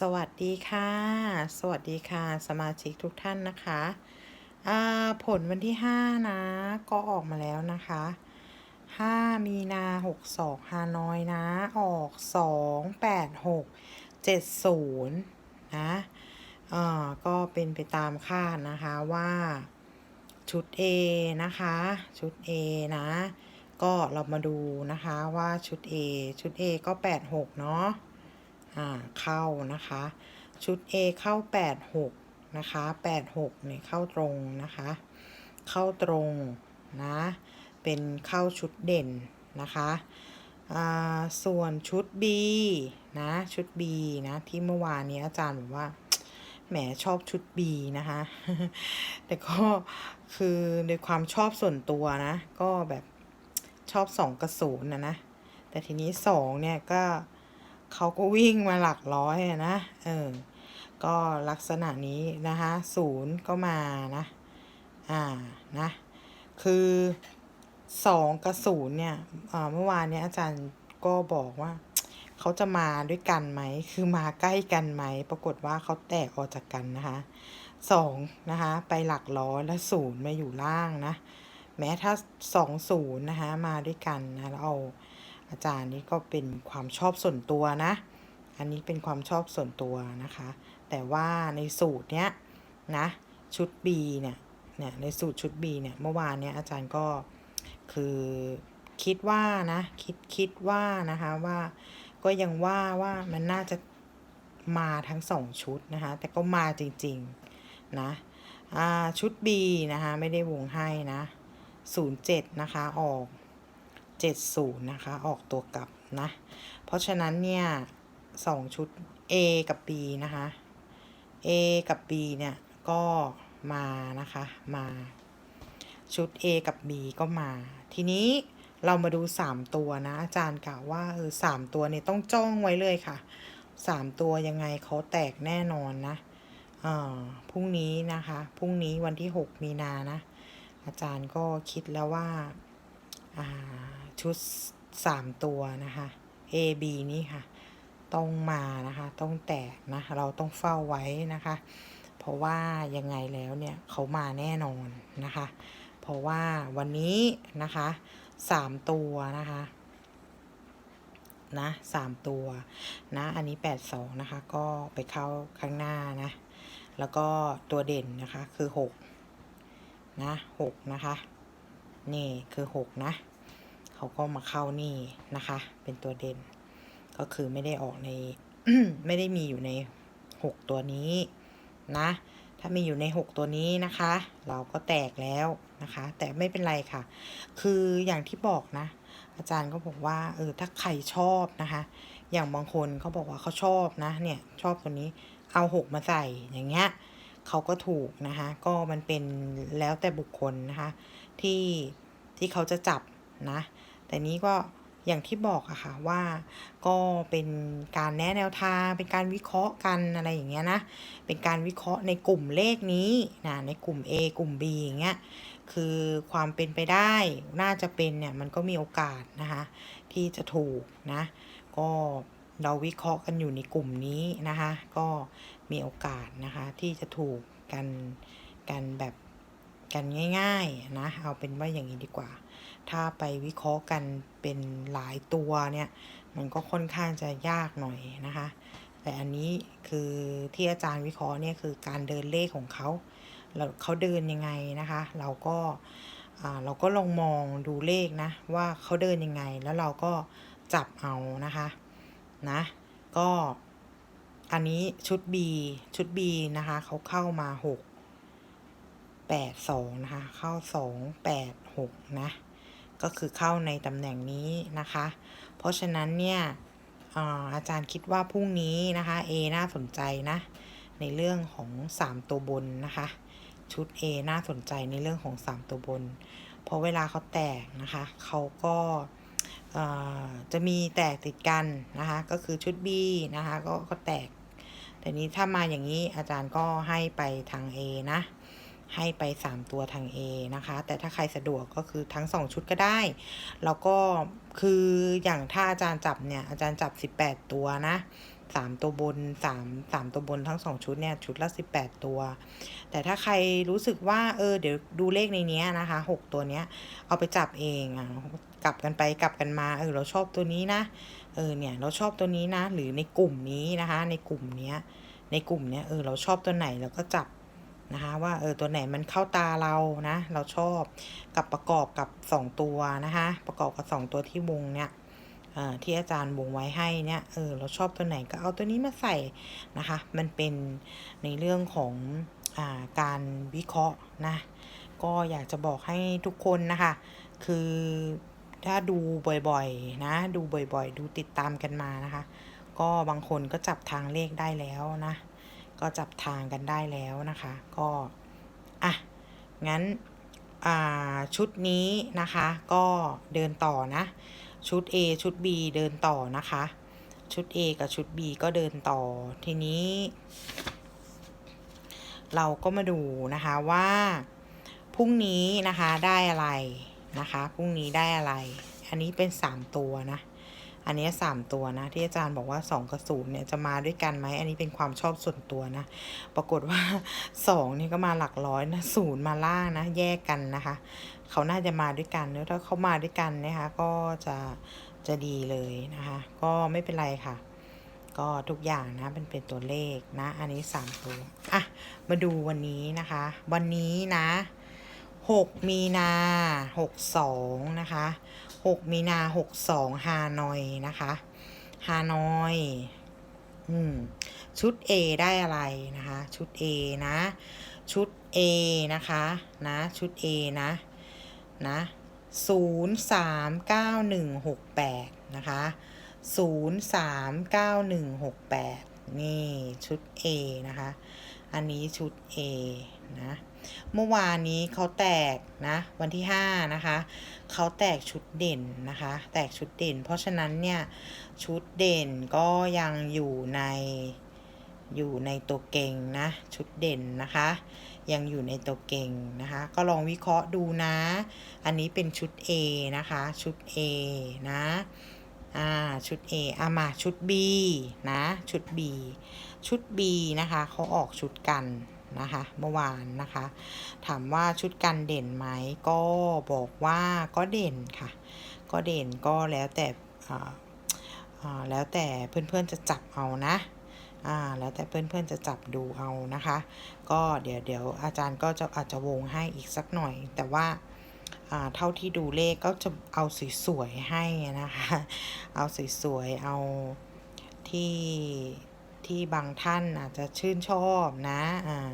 สวัสดีค่ะ สวัสดีค่ะ สมาชิกทุกท่านนะคะผลวันที่ 5 นะ ก็ออกมาแล้วนะคะ 5 มีนา 62ฮานอยนะ ออก 2 8 6 70 นะอ่าก็เป็นไปตามคาดนะคะว่าชุด A นะคะ ชุด A นะ ก็เรามาดูนะคะว่าชุด A ชุด A ก็ 86 เนาะ อ่าเข้านะคะ ชุด A เข้า 86 นะคะ 86เนี่ยเข้าตรงนะคะ เข้าตรงนะ เป็นเข้าชุดเด่นนะคะส่วนชุด B นะ ชุด B นะ ที่เมื่อวานนี้อาจารย์บอกว่าแหมชอบชุด B นะคะ แต่ก็คือในความชอบส่วนตัวนะ ก็แบบชอบ2กระศูนนะนะ แต่ทีนี้2เนี่ยก็ เขาก็วิ่งมาหลักร้อยอะนะ เออ ก็ลักษณะนี้นะคะศูนย์ก็มานะ อ่า นะ คือสองกับศูนย์เนี่ยเมื่อวานเนี้ยอาจารย์ก็บอกว่า เขาจะมาด้วยกันไหม คือมาใกล้กันไหม ปรากฏว่าเขาแตกออกจากกันนะคะสองนะคะ ไปหลักร้อยแล้วศูนย์มาอยู่ล่างนะ แม้ถ้าสองศูนย์นะคะมาด้วยกันนะแล้วเอา อาจารย์นี่ก็เป็นความชอบส่วนตัวนะ อันนี้เป็นความชอบส่วนตัวนะคะ แต่ว่าในสูตรเนี้ยนะชุด B เนี่ยเนี่ยในสูตรชุด B เนี่ยเมื่อวานเนี้ยอาจารย์ก็คือคิดว่านะคิดคิดว่านะคะว่าก็ยังว่าว่ามันน่าจะมาทั้งสองชุดนะคะแต่ก็มาจริงๆนะชุด B นะคะไม่ได้วงให้นะ 07 นะคะออก 70 นะคะ ออกตัวกลับนะ เพราะฉะนั้นเนี่ยสองชุด A กับ B นะคะ A กับ B เนี่ยก็มานะคะ มาชุด A กับ B ก็มา ทีนี้เรามาดู 3 ตัวนะ อาจารย์กล่าวว่าเออสตัวเนี่ยต้องจ้องไว้เลยค่ะ 3 ตัวยังไงเขาแตกแน่นอนนะอ่าพรุ่งนี้นะคะ พรุ่งนี้วันที่ 6 มีนานะ อาจารย์ก็คิดแล้วว่าอ่า ชุด3ตัวนะคะ A B นี่ค่ะ ต้องมานะคะ ต้องแตกนะ เราต้องเฝ้าไว้นะคะ เพราะว่ายังไงแล้วเนี่ยเขามาแน่นอนนะคะ เพราะว่าวันนี้นะคะ3ตัวนะคะนะสามตัวนะอันนี้82นะคะก็ไปเข้าข้างหน้านะ แล้วก็ตัวเด่นนะคะคือ6นะ6นะคะ นี่คือ6นะ เขาก็มาเข้านี่นะคะ เป็นตัวเด่น ก็คือไม่ได้ออกใน ไม่ได้มีอยู่ใน 6 ตัวนี้นะ ถ้ามีอยู่ใน 6 ตัวนี้นะคะ เราก็แตกแล้วนะคะ แต่ไม่เป็นไรค่ะ คืออย่างที่บอกนะ อาจารย์ก็บอกว่าเออถ้าใครชอบนะคะ อย่างบางคนเขาบอกว่าเขาชอบนะเนี่ยชอบตัวนี้เอาหกมาใส่อย่างเงี้ยเขาก็ถูกนะคะก็มันเป็นแล้วแต่บุคคลนะคะที่ที่เขาจะจับนะ แต่นี้ก็อย่างที่บอกอะค่ะว่าก็เป็นการแนะแนวทาง เป็นการวิเคราะห์กันอะไรอย่างเงี้ยนะ เป็นการวิเคราะห์ในกลุ่มเลขนี้นะในกลุ่ม A กลุ่ม B อย่างเงี้ยคือความเป็นไปได้น่าจะเป็นเนี่ยมันก็มีโอกาสนะคะที่จะถูกนะ ก็เราวิเคราะห์กันอยู่ในกลุ่มนี้นะคะ ก็มีโอกาสนะคะที่จะถูกกันกันแบบ กันง่ายๆนะเอาเป็นว่าอย่างนี้ดีกว่า ถ้าไปวิเคราะห์กันเป็นหลายตัวเนี่ย มันก็ค่อนข้างจะยากหน่อยนะคะ แต่อันนี้คือที่อาจารย์วิเคราะห์เนี่ยคือการเดินเลขของเขาเราเขาเดินยังไงนะคะ เราก็เราก็ลองมองดูเลขนะ ว่าเขาเดินยังไงแล้วเราก็จับเอานะคะนะก็อันนี้ชุด B ชุด B นะคะเขาเข้ามา 6 8 2นะคะ เข้า2 8 6นะ ก็คือเข้าในตำแหน่งนี้นะคะ เพราะฉะนั้นเนี่ยอาจารย์คิดว่าพรุ่งนี้นะคะ A น่าสนใจนะ ในเรื่องของ 3 ตัวบนนะคะ ชุด A น่าสนใจในเรื่องของ 3 ตัวบน เพราะเวลาเขาแตกนะคะเขาก็จะมีแตกติดกันนะคะ ก็คือชุด B นะคะก็ก็แตกแต่นี้ถ้ามาอย่างนี้อาจารย์ก็ให้ไปทาง A นะ ให้ไป 3 ตัวทาง A นะคะ แต่ถ้าใครสะดวกก็คือทั้ง 2 ชุดก็ได้ แล้วก็คืออย่างถ้าอาจารย์จับเนี่ย อาจารย์จับ 18 ตัวนะสามตัวบนสามสามตัวบนทั้งสองชุดเนี่ย ชุดละสิบแปดตัว แต่ถ้าใครรู้สึกว่า เออ เดี๋ยวดูเลขในนี้นะคะหกตัวเนี้ย เอาไปจับเองอะกลับกันไปกลับกันมา เออ เราชอบตัวนี้นะ เออ เนี่ย เราชอบตัวนี้นะ หรือในกลุ่มนี้นะคะ ในกลุ่มเนี้ย ในกลุ่มเนี้ย เออ เราชอบตัวไหนเราก็จับ นะคะ ว่าเออตัวไหนมันเข้าตาเรานะ เราชอบกับประกอบกับสองตัวนะคะ ประกอบกับสองตัวที่วงเนี่ยที่อาจารย์วงไว้ให้เนี่ย เออ เราชอบตัวไหนก็เอาตัวนี้มาใส่นะคะ มันเป็นในเรื่องของอาการวิเคราะห์นะ ก็อยากจะบอกให้ทุกคนนะคะ คือถ้าดูบ่อยๆนะ ดูบ่อยๆ ดูติดตามกันมานะคะ ก็บางคนก็จับทางเลขได้แล้วนะ ก็จับทางกันได้แล้วนะคะ ก็อะงั้นชุดนี้นะคะก็เดินต่อนะ ชุด A ชุด B เดินต่อนะคะ ชุด A กับชุด B ก็เดินต่อทีนี้ เราก็มาดูนะคะว่าพรุ่งนี้นะคะได้อะไรนะคะพรุ่งนี้ได้อะไร อันนี้เป็นสามตัวนะ อันนี้สามตัวนะ ที่อาจารย์บอกว่าสองกับศูนย์เนี่ยจะมาด้วยกันไหม อันนี้เป็นความชอบส่วนตัวนะ ปรากฏว่าสองนี่ก็มาหลักร้อยนะศูนย์มาล่างนะ แยกกันนะคะ เขาน่าจะมาด้วยกันเนอะถ้าเขามาด้วยกันนะคะก็จะจะดีเลยนะคะ ก็ไม่เป็นไรค่ะ ก็ทุกอย่างนะเป็นเป็นตัวเลขนะ อันนี้สามตัวอะมาดูวันนี้นะคะ วันนี้นะหกมีนาหกสองนะคะ หกมีนาหกสองฮานอยนะคะฮานอยอืมชุด A ได้อะไรนะคะ ชุด A นะ ชุด A นะคะนะชุด A นะนะศูนย์สามเก้าหนึ่งหกแปดนะคะศูนย์สามเก้าหนึ่งหกแปดนี่ชุด A นะคะ อันนี้ชุด A นะ เมื่อวานนี้เขาแตกนะวันที่ห้านะคะ เขาแตกชุดเด่นนะคะ แตกชุดเด่น เพราะฉะนั้นเนี่ยชุดเด่นก็ยังอยู่ในอยู่ในตัวเก่งนะชุดเด่นนะคะ ยังอยู่ในตัวเก่งนะคะ ก็ลองวิเคราะห์ดูนะ อันนี้เป็นชุด A นะคะชุด A นะอ่าชุด A อามาชุด B นะชุด B ชุด B นะคะเขาออกชุดกัน นะคะ เมื่อวานนะคะ ถามว่าชุดกันเด่นไหมก็บอกว่าก็เด่นค่ะ ก็เด่นก็แล้วแต่แล้วแต่เพื่อนๆจะจับเอานะอ่าแล้วแต่เพื่อนๆจะจับดูเอานะคะ ก็เดี๋ยวเดี๋ยวอาจารย์ก็จะอาจจะวงให้อีกสักหน่อย แต่ว่าอ่าเท่าที่ดูเลขก็จะเอาสวยๆให้นะคะ เอาสวยๆเอาที่ ที่บางท่านอาจจะชื่นชอบนะอ่า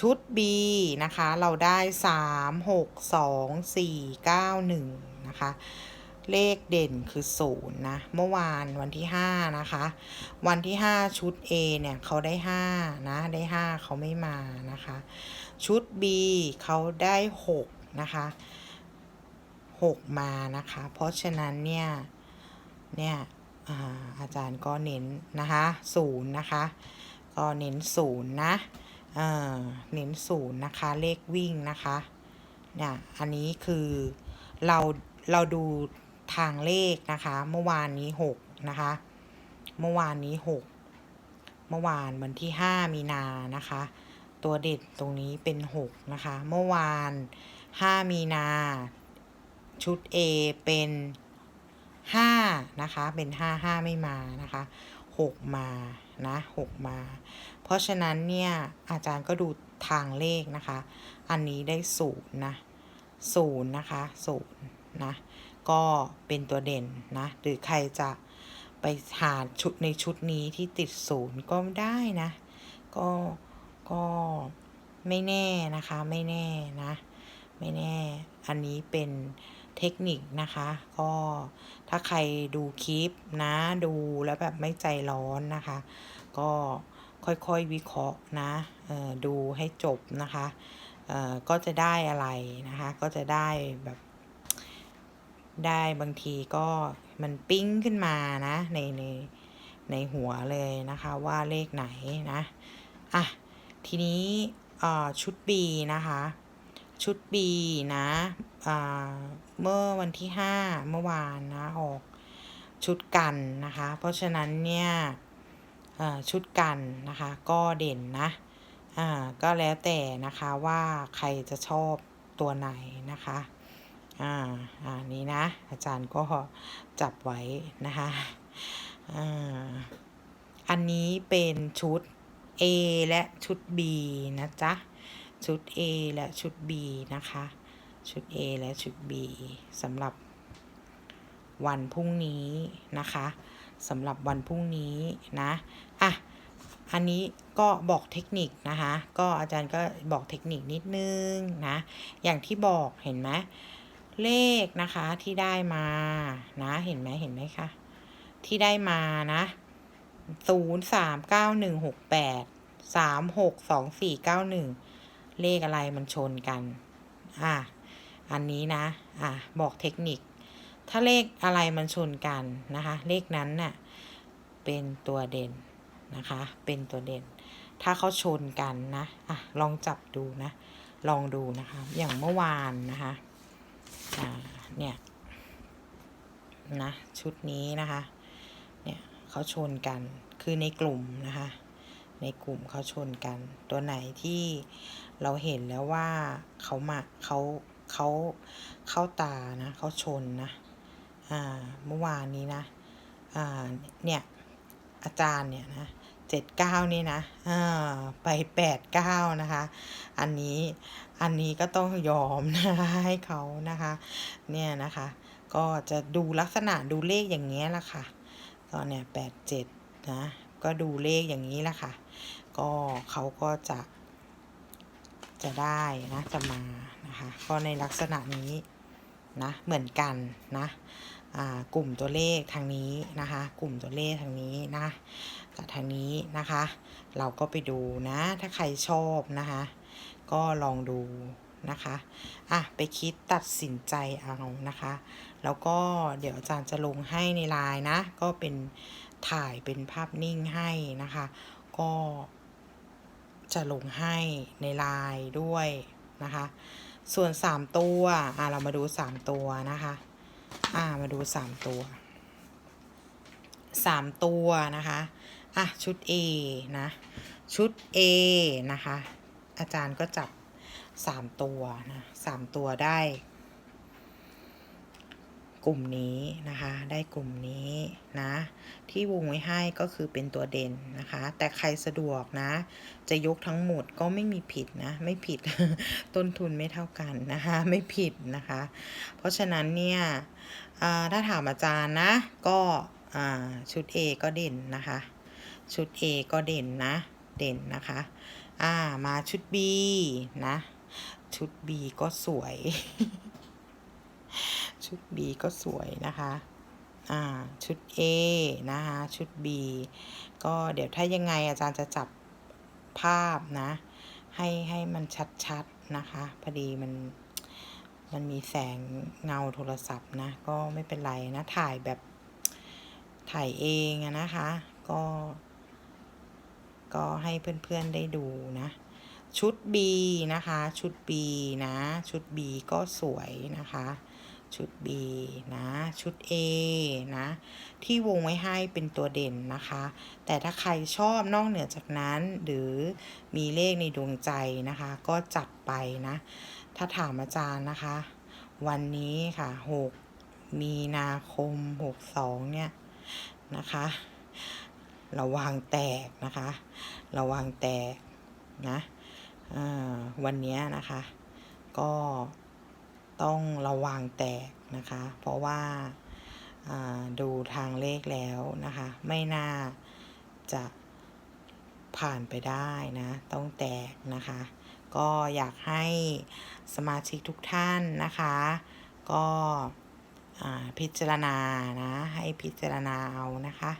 ชุด B นะคะ เราได้ 3 6 2 4 9 1 นะคะ เลขเด่นคือศูนย์นะ เมื่อวานวันที่ 5 นะคะ วันที่ 5 ชุด A เนี่ยเขาได้ 5 นะ ได้ 5 เขาไม่มานะคะ ชุด B เขาได้ 6 นะคะ 6 มานะคะ เพราะฉะนั้นเนี่ย เนี่ย อาจารย์ก็เน้นนะคะศูนย์นะคะก็เน้นศูนย์นะเออเน้นศูนย์นะคะเลขวิ่งนะคะเนี่ยอันนี้คือเราเราดูทางเลขนะคะ เมื่อวานนี้หกนะคะ เมื่อวานนี้หกเมื่อวานวันที่ห้ามีนานะคะ ตัวเด็ดตรงนี้เป็นหกนะคะ เมื่อวานห้ามีนาชุด A เป็น ห้านะคะ เป็นห้าห้าไม่มานะคะหกมานะหกมา เพราะฉะนั้นเนี่ย อาจารย์ก็ดูทางเลขนะคะ อันนี้ได้ศูนย์นะศูนย์นะคะศูนย์นะ ก็เป็นตัวเด่นนะ หรือใครจะไปหาชุดในชุดนี้ที่ติดศูนย์ก็ได้นะ ก็ก็ไม่แน่นะคะ ไม่แน่นะ ไม่แน่ อันนี้เป็น เทคนิคนะคะ ก็ถ้าใครดูคลิปนะดูแล้วแบบไม่ใจร้อนนะคะ ก็ค่อยๆวิเคราะห์นะดูให้จบนะคะก็จะได้อะไรนะคะ ก็จะได้แบบได้บางทีก็มันปิ้งขึ้นมานะในในในหัวเลยนะคะว่าเลขไหนนะอะทีนี้ชุด B นะคะ ชุด B นะ เมื่อวันที่ 5 เมื่อวานนะออกชุดกันนะคะ เพราะฉะนั้นเนี่ยชุดกันนะคะก็เด่นนะอ่าก็แล้วแต่นะคะว่าใครจะชอบตัวไหนนะคะอ่าอ่านี้นะ อาจารย์ก็จับไว้นะคะอ่าอันนี้เป็นชุด A และชุด B นะจ๊ะ ชุด A และชุด B นะคะ ชุด A และชุด B สำหรับวันพรุ่งนี้นะคะสำหรับวันพรุ่งนี้นะอะอันนี้ก็บอกเทคนิคนะคะก็อาจารย์ก็บอกเทคนิคนิดนึงนะอย่างที่บอกเห็นไหมเลขนะคะที่ได้มานะเห็นไหมเห็นไหมคะที่ได้มานะศูนย์สามเก้าหนึ่งหกแปดสามหกสองสี่เก้าหนึ่งเลขอะไรมันชนกัน อะ อันนี้นะ อะบอกเทคนิค ถ้าเลขอะไรมันชนกันนะคะ เลขนั้นน่ะเป็นตัวเด่นนะคะ เป็นตัวเด่น ถ้าเขาชนกันนะ อะลองจับดูนะ ลองดูนะคะ อย่างเมื่อวานนะคะ อ่า เนี่ย นะ ชุดนี้นะคะ เนี่ยเขาชนกัน คือในกลุ่มนะคะ ในกลุ่มเขาชนกัน ตัวไหนที่เราเห็นแล้วว่าเขามาเขา เขาเข้าตานะเขาชนนะอ่าเมื่อวานนี้นะอ่าเนี่ยอาจารย์เนี่ยนะเจ็ดเก้านี่นะอ่าไปแปดเก้านะคะ อันนี้อันนี้ก็ต้องยอมนะคะให้เขานะคะ เนี่ยนะคะ ก็จะดูลักษณะดูเลขอย่างเงี้ยละค่ะก็เนี่ยแปดเจ็ดนะก็ดูเลขอย่างนี้ละค่ะ ก็เขาก็จะ จะได้นะจะมานะคะก็ในลักษณะนี้นะเหมือนกันนะอ่ากลุ่มตัวเลขทางนี้นะคะ กลุ่มตัวเลขทางนี้นะกับทางนี้นะคะ เราก็ไปดูนะถ้าใครชอบนะคะ ก็ลองดูนะคะอะไปคิดตัดสินใจเอานะคะ แล้วก็เดี๋ยวอาจารย์จะลงให้ในไลน์นะ ก็เป็นถ่ายเป็นภาพนิ่งให้นะคะ ก็ จะลงให้ในไลน์ด้วยนะคะ ส่วน 3 ตัว อะเรามาดู 3 ตัวนะคะ อ่ามาดู 3 ตัว 3 ตัวนะคะ อะ ชุด A นะ ชุด A นะคะ อาจารย์ก็จับ 3 ตัวนะ3ตัวได้ กลุ่มนี้นะคะ ได้กลุ่มนี้นะ ที่วงไว้ให้ก็คือเป็นตัวเด่นนะคะ แต่ใครสะดวกนะ จะยกทั้งหมดก็ไม่มีผิดนะ ไม่ผิด ต้นทุนไม่เท่ากันนะคะ ไม่ผิดนะคะ เพราะฉะนั้นเนี่ยถ้าถามอาจารย์นะ ก็ชุด A ก็เด่นนะคะ ชุด A ก็เด่นนะ เด่นนะคะอ่ามาชุด B นะ ชุด B ก็สวย ชุด B ก็สวยนะคะอ่าชุด A นะคะชุด B ก็เดี๋ยวถ้ายังไงอาจารย์จะจับภาพนะ ให้ให้มันชัดๆนะคะ พอดีมันมันมีแสงเงาโทรศัพท์นะ ก็ไม่เป็นไรนะ ถ่ายแบบถ่ายเองนะคะ ก็ ก็ให้เพื่อนๆได้ดูนะ ชุด B นะคะ ชุด B นะ ชุด B ก็สวยนะคะ ชุด B นะ ชุด A นะ ที่วงไว้ให้เป็นตัวเด่นนะคะ แต่ถ้าใครชอบนอกเหนือจากนั้น หรือมีเลขในดวงใจนะคะ ก็จัดไปนะ ถ้าถามอาจารย์นะคะ วันนี้ค่ะ 6 มีนาคม 62 เนี่ย นะคะ ระวังแตกนะคะ ระวังแตกนะวันนี้นะคะ ก็ ต้องระวังแตกนะคะ เพราะว่าดูทางเลขแล้วนะคะ ไม่น่าจะผ่านไปได้นะ ต้องแตกนะคะ ก็อยากให้สมาชิกทุกท่านนะคะ ก็พิจารณานะ ให้พิจารณาเอานะคะ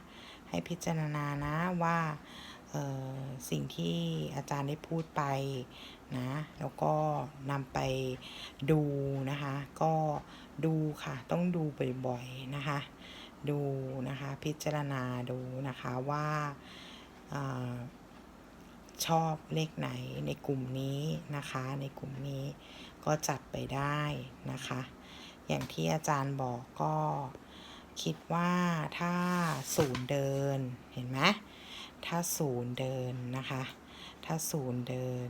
ให้พิจารณานะว่าสิ่งที่อาจารย์ได้พูดไป นะ แล้วก็นำไปดูนะคะ ก็ดูค่ะ ต้องดูบ่อยๆนะคะ ดูนะคะ พิจารณาดูนะคะว่าอชอบเลขไหนในกลุ่มนี้นะคะ ในกลุ่มนี้ก็จัดไปได้นะคะ อย่างที่อาจารย์บอกก็คิดว่าถ้าศูนย์เดินเห็นไหมถ้าศูนย์เดินนะคะ ถ้าศูนย์เดิน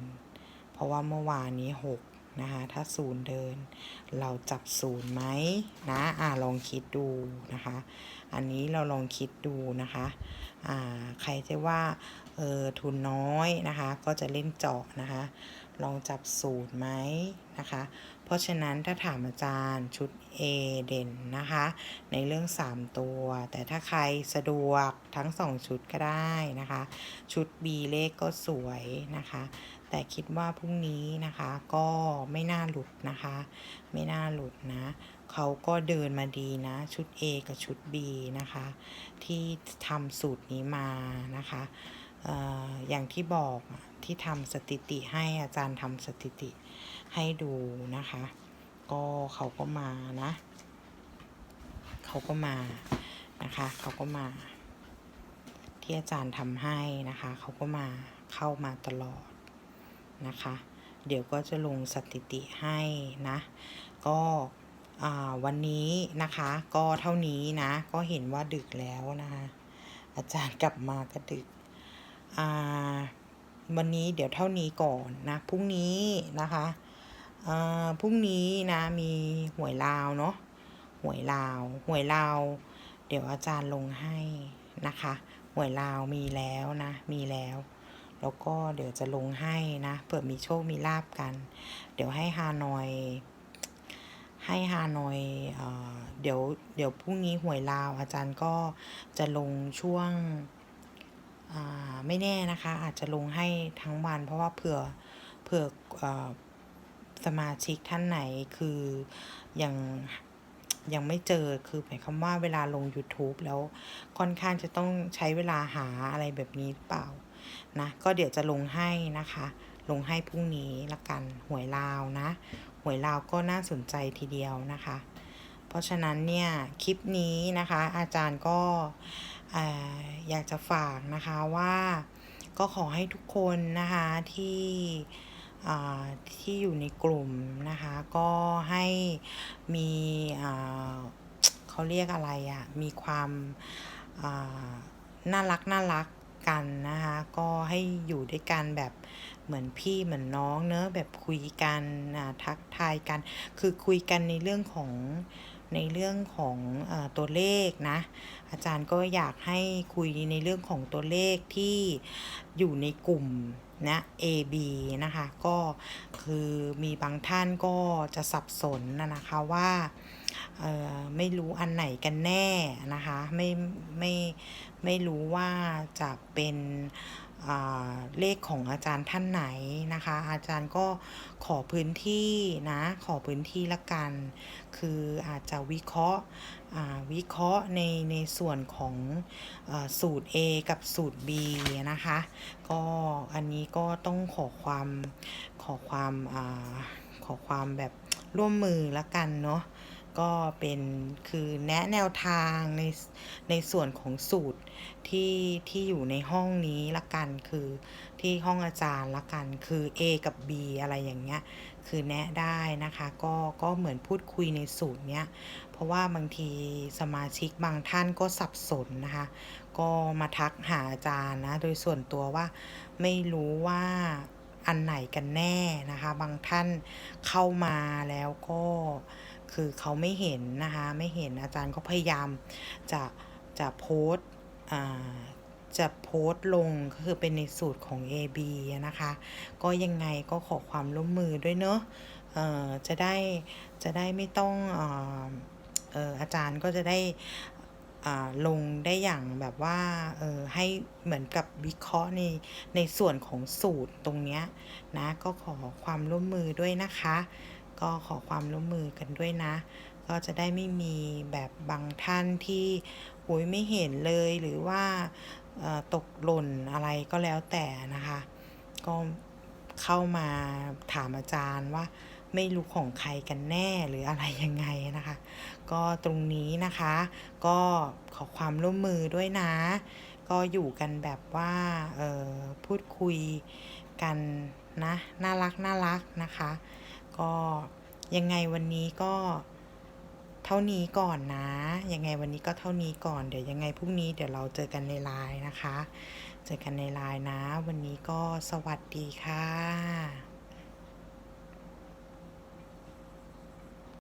เพราะว่าเมื่อวานนี้หกนะคะ ถ้าศูนย์เดิน เราจับศูนย์ไหมนะอ่าลองคิดดูนะคะ อันนี้เราลองคิดดูนะคะอ่าใครจะว่าเออทุนน้อยนะคะ ก็จะเล่นเจาะนะคะ ลองจับสูตรไหมนะคะ เพราะฉะนั้นถ้าถามอาจารย์ชุด A เด่นนะคะ ในเรื่อง 3 ตัว แต่ถ้าใครสะดวกทั้ง 2 ชุดก็ได้นะคะ ชุด B เลขก็สวยนะคะ แต่คิดว่าพรุ่งนี้นะคะก็ไม่น่าหลุดนะคะ ไม่น่าหลุดนะเขาก็เดินมาดีนะ ชุด A กับชุด B นะคะ ที่ทำสูตรนี้มานะคะอออย่างที่บอกที่ทำสถิติให้อาจารย์ทำสถิติให้ดูนะคะ ก็เขาก็มานะเขาก็มานะคะเขาก็มา ที่อาจารย์ทำให้นะคะ เขาก็มาเข้ามาตลอด นะคะ เดี๋ยวก็จะลงสถิติให้นะ ก็วันนี้นะคะก็เท่านี้นะ ก็เห็นว่าดึกแล้วนะคะ อาจารย์กลับมาก็ดึกวันนี้เดี๋ยวเท่านี้ก่อนนะพรุ่งนี้นะคะพรุ่งนี้นะมีหวยลาวเนาะหวยลาวหวยลาวเดี๋ยวอาจารย์ลงให้นะคะหวยลาวมีแล้วนะ มีแล้ว แล้วก็เดี๋ยวจะลงให้นะเผื่อมีโชคมีลาบกัน เดี๋ยวให้ฮานอย ให้ฮานอยเอเดี๋ยวเดี๋ยวพรุ่งนี้หวยลาวอาจารย์ก็จะลงช่วงไม่แน่นะคะ อาจจะลงให้ทั้งวัน เพราะว่าเผื่อเผื่ออสมาชิกท่านไหนคือยังยังไม่เจอคือหมายความว่าเวลาลง YouTube แล้วค่อนข้างจะต้องใช้เวลาหาอะไรแบบนี้เปล่า นะก็เดี๋ยวจะลงให้นะคะ ลงให้พรุ่งนี้ละกันหวยลาวนะ หวยลาวก็น่าสนใจทีเดียวนะคะ เพราะฉะนั้นเนี่ยคลิปนี้นะคะ อาจารย์ก็อ่าอยากจะฝากนะคะว่าก็ขอให้ทุกคนนะคะที่ที่อยู่ในกลุ่มนะคะ ก็ให้มีเขาเรียกอะไรอะมีความน่ารักน่ารัก กันนะคะ ก็ให้อยู่ด้วยกันแบบเหมือนพี่เหมือนน้องเนอะแบบคุยกันอ่าทักทายกัน คือคุยกันในเรื่องของในเรื่องของอตัวเลขนะ อาจารย์ก็อยากให้คุยในเรื่องของตัวเลขที่อยู่ในกลุ่มนะ A B นะคะ ก็คือมีบางท่านก็จะสับสนนะนะคะว่าไม่รู้อันไหนกันแน่นะคะ ไม่ไม่ ไม่รู้ว่าจะเป็นเลขของอาจารย์ท่านไหนนะคะ อาจารย์ก็ขอพื้นที่นะ ขอพื้นที่ละกัน คืออาจจะวิเคราะห์วิเคราะห์ในในส่วนของอสูตร A กับสูตร B นะคะ ก็อันนี้ก็ต้องขอความขอความอขอความแบบร่วมมือละกันเนาะ ก็เป็นคือแนะแนวทางในในส่วนของสูตรที่ที่อยู่ในห้องนี้ละกันคือที่ห้องอาจารย์ละกันคือ A กับ B อะไรอย่างเงี้ยคือแนะได้นะคะก็ก็เหมือนพูดคุยในสูตรเนี้ยเพราะว่าบางทีสมาชิกบางท่านก็สับสนนะคะ ก็มาทักหาอาจารย์นะโดยส่วนตัวว่าไม่รู้ว่าอันไหนกันแน่นะคะ บางท่านเข้ามาแล้วก็ คือเขาไม่เห็นนะคะ ไม่เห็นอาจารย์ก็พยายามจะจะโพสต์จะโพสต์ลงก็คือเป็นในสูตรของ AB นะคะ ก็ยังไงก็ขอความร่วมมือด้วยเนอะเออจะได้จะได้ไม่ต้องเอออาจารย์ก็จะได้ลงได้อย่างแบบว่าให้เหมือนกับวิเคราะห์ในในส่วนของสูตรตรงเนี้ยนะก็ขอความร่วมมือด้วยนะคะ ก็ขอความร่วมมือกันด้วยนะ ก็จะได้ไม่มีแบบบางท่านที่โอ้ยไม่เห็นเลยหรือว่าตกหล่นอะไรก็แล้วแต่นะคะ ก็เข้ามาถามอาจารย์ว่าไม่รู้ของใครกันแน่หรืออะไรยังไงนะคะ ก็ตรงนี้นะคะ ก็ขอความร่วมมือด้วยนะ ก็อยู่กันแบบว่าพูดคุยกันนะ น่ารักน่ารักนะคะ ก็ยังไงวันนี้ก็เท่านี้ก่อนนะ ยังไงวันนี้ก็เท่านี้ก่อน เดี๋ยวยังไงพรุ่งนี้เดี๋ยวเราเจอกันในไลน์นะคะ เจอกันในไลน์นะ วันนี้ก็สวัสดีค่ะ